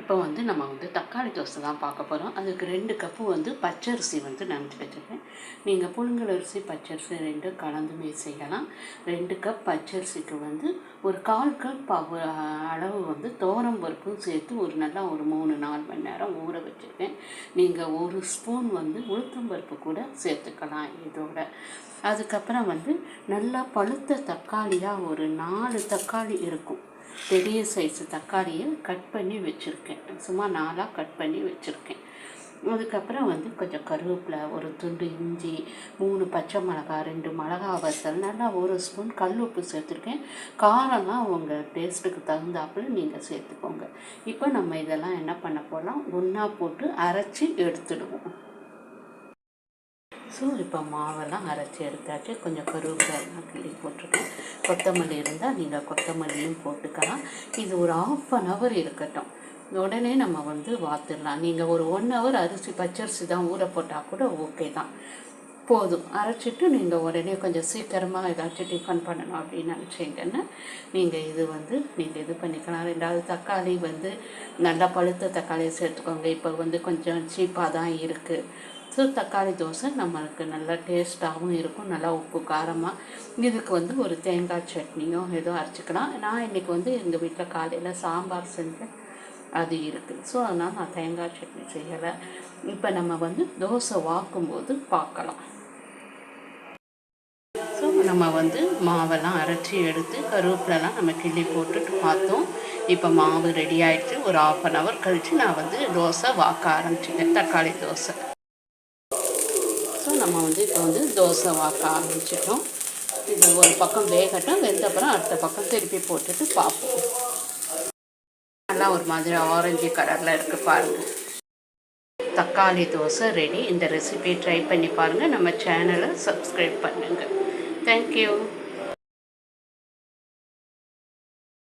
இப்போ வந்து நம்ம வந்து தக்காளி தோசை தான் பார்க்க போகிறோம் அதுக்கு ரெண்டு கப்பு வந்து பச்சரிசி வந்து நினச்சி வச்சுருக்கேன். நீங்கள் புழுங்கல் அரிசி பச்சரிசி ரெண்டும் கலந்துமே செய்யலாம். ரெண்டு கப் பச்சரிசிக்கு வந்து ஒரு கால் கப் அளவு வந்து தோரம் பருப்பும் சேர்த்து ஒரு நல்லா ஒரு மூணு நாலு மணி நேரம் ஊற வச்சுருக்கேன். நீங்கள் ஒரு ஸ்பூன் வந்து உளுத்தம் பருப்பு கூட சேர்த்துக்கலாம் இதோட. அதுக்கப்புறம் வந்து நல்லா பழுத்த தக்காளியாக ஒரு நாலு தக்காளி இருக்கும். பெரிய சைஸு தக்காளியை கட் பண்ணி வச்சுருக்கேன். சும்மா நாலாக கட் பண்ணி வச்சுருக்கேன். அதுக்கப்புறம் வந்து கொஞ்சம் கருவேப்பிலை ஒரு துண்டு இஞ்சி மூணு பச்சை மிளகா ரெண்டு மிளகா வத்தல் நல்லா ஒரு ஸ்பூன் கல் உப்பு சேர்த்துருக்கேன். காரம்லாம் உங்கள் டேஸ்ட்டுக்கு தகுந்தாப்புல நீங்கள் சேர்த்துக்கோங்க. இப்போ நம்ம இதெல்லாம் என்ன பண்ண போகலாம் ஒன்றா போட்டு அரைச்சி எடுத்துடுவோம். ஸோ இப்போ மாவெல்லாம் அரைச்சி எடுத்தாச்சு. கொஞ்சம் கருவேப்பிலாம் கிள்ளி போட்டிருக்கேன். கொத்தமல்லி இருந்தால் நீங்கள் கொத்தமல்லியும் போட்டுக்கலாம். இது ஒரு ஆஃப் அன் ஹவர் இருக்கட்டும். உடனே நம்ம வந்து வாத்துடலாம் நீங்கள் ஒரு ஒன் ஹவர் அரிசி பச்சரிசி தான் ஊற போட்டால் கூட ஓகே தான். போதும். அரைச்சிட்டு நீங்கள் உடனே கொஞ்சம் சீக்கிரமாக ஏதாச்சும் டிஃபன் பண்ணணும் அப்படின்னு நினச்சிங்கன்னா நீங்கள் இது வந்து நீங்கள் இது பண்ணிக்கலாம். ரெண்டாவது தக்காளி வந்து நல்லா பழுத்த தக்காளியை சேர்த்துக்கோங்க. இப்போ வந்து கொஞ்சம் சீப்பாக தான் இருக்குது ஸோ தக்காளி தோசை நம்மளுக்கு நல்லா டேஸ்ட்டாகவும் இருக்கும் நல்லா உப்பு காரமாக இதுக்கு வந்து ஒரு தேங்காய் சட்னியோ ஏதோ அரைச்சிக்கலாம். நான் இன்றைக்கி வந்து எங்கள் வீட்டில் காலையில் சாம்பார் செஞ்சேன் அது இருக்குது ஸோ அதனால் நான் தேங்காய் சட்னி செய்யலை. இப்போ நம்ம வந்து தோசை வாக்கும்போது பார்க்கலாம் ஸோ நம்ம வந்து மாவெல்லாம் அரைச்சி எடுத்து கருவேப்பிலலாம் நம்ம கிள்ளி போட்டுட்டு பார்த்தோம். இப்போ மாவு ரெடி ஆகிடுச்சு ஒரு ஆஃப் அன் ஹவர் கழித்து நான் வந்து தோசை வாக்க ஆரம்பிச்சிட்டேன். தக்காளி தோசை. நம்ம வந்து இப்போ வந்து தோசை வாக்க ஆரம்பிச்சிட்டோம். இது ஒரு பக்கம் வேகட்டும் வெந்தப்புறம் அடுத்த பக்கம் திருப்பி போட்டுட்டு பார்ப்போம். நல்லா ஒரு மாதிரி ஆரஞ்சு கலரில் இருக்குது பாருங்கள் தக்காளி தோசை ரெடி இந்த ரெசிபி ட்ரை பண்ணி பாருங்கள் நம்ம சேனலை சப்ஸ்கிரைப் பண்ணுங்கள் தேங்க்யூ